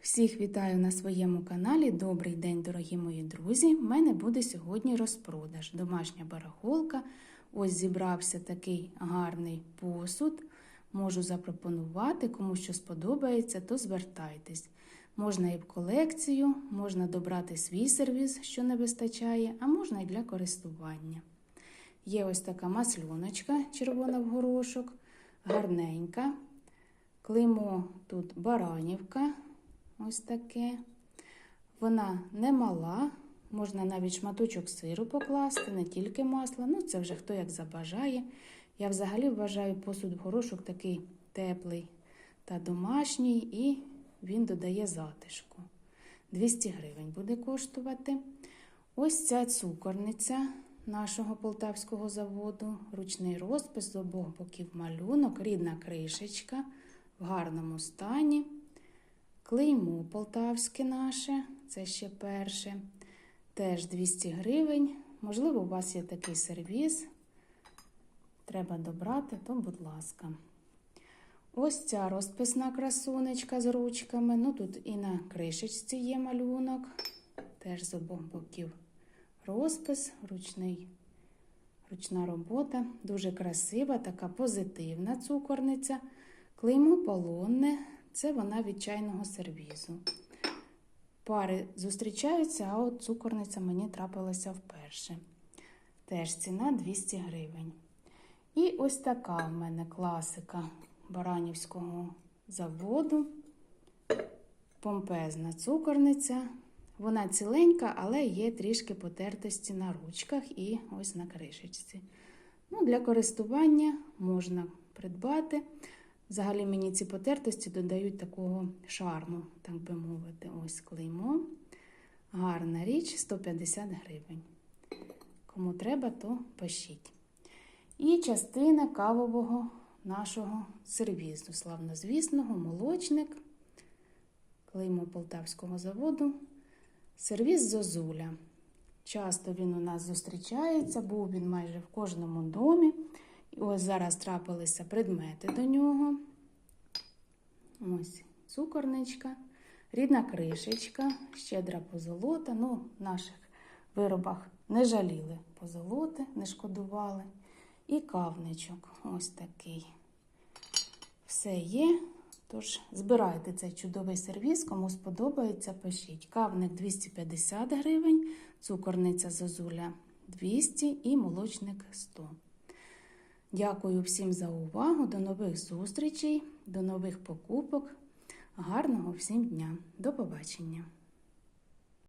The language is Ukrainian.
Всіх вітаю на своєму каналі. Добрий день, дорогі мої друзі. У мене буде сьогодні розпродаж. Домашня барахолка. Ось зібрався такий гарний посуд. Можу запропонувати, кому що сподобається, то звертайтесь. Можна і в колекцію, можна добрати свій сервіс, що не вистачає, а можна і для користування. Є ось така масльоночка, червона в горошок, гарненька. Клеймо тут баранівка, ось таке. Вона не мала, можна навіть шматочок сиру покласти, не тільки масло. Ну, це вже хто як забажає. Я взагалі вважаю посуд горошок такий теплий та домашній, і він додає затишку. 200 гривень буде коштувати. Ось ця цукорниця нашого полтавського заводу, ручний розпис з обох боків малюнок, рідна кришечка в гарному стані. Клеймо полтавське наше, це ще перше. Теж 200 гривень. Можливо, у вас є такий сервіс. Треба добрати, то будь ласка. Ось ця розписна красунечка з ручками. Ну тут і на кришечці є малюнок. Теж з обох боків розпис, ручний, ручна робота. Дуже красива, така позитивна цукорниця. Клеймо полонне це вона від чайного сервізу. Пари зустрічаються, а от цукорниця мені трапилася вперше. Теж ціна 200 гривень. І ось така в мене класика Баранівського заводу. Помпезна цукорниця. Вона ціленька, але є трішки потертості на ручках і ось на кришечці. Ну, Для користування можна придбати. Взагалі мені ці потертості додають такого шарму, так би мовити. Ось клеймо. Гарна річ 150 гривень. Кому треба, то пишіть. І частина кавового нашого сервізу, славнозвісного, молочник, клеймо Полтавського заводу. Сервіс Зозуля. Часто він у нас зустрічається, був він майже в кожному домі. Ось зараз трапилися предмети до нього. Ось цукорничка, рідна кришечка, щедра позолота. Ну, в наших виробах не жаліли позолоти, не шкодували. І кавничок ось такий. Все є. Тож, збирайте цей чудовий сервіс, кому сподобається, пишіть. Кавник 250 гривень, цукорниця Зозуля 200 і молочник 100. Дякую всім за увагу. До нових зустрічей, до нових покупок. Гарного всім дня. До побачення!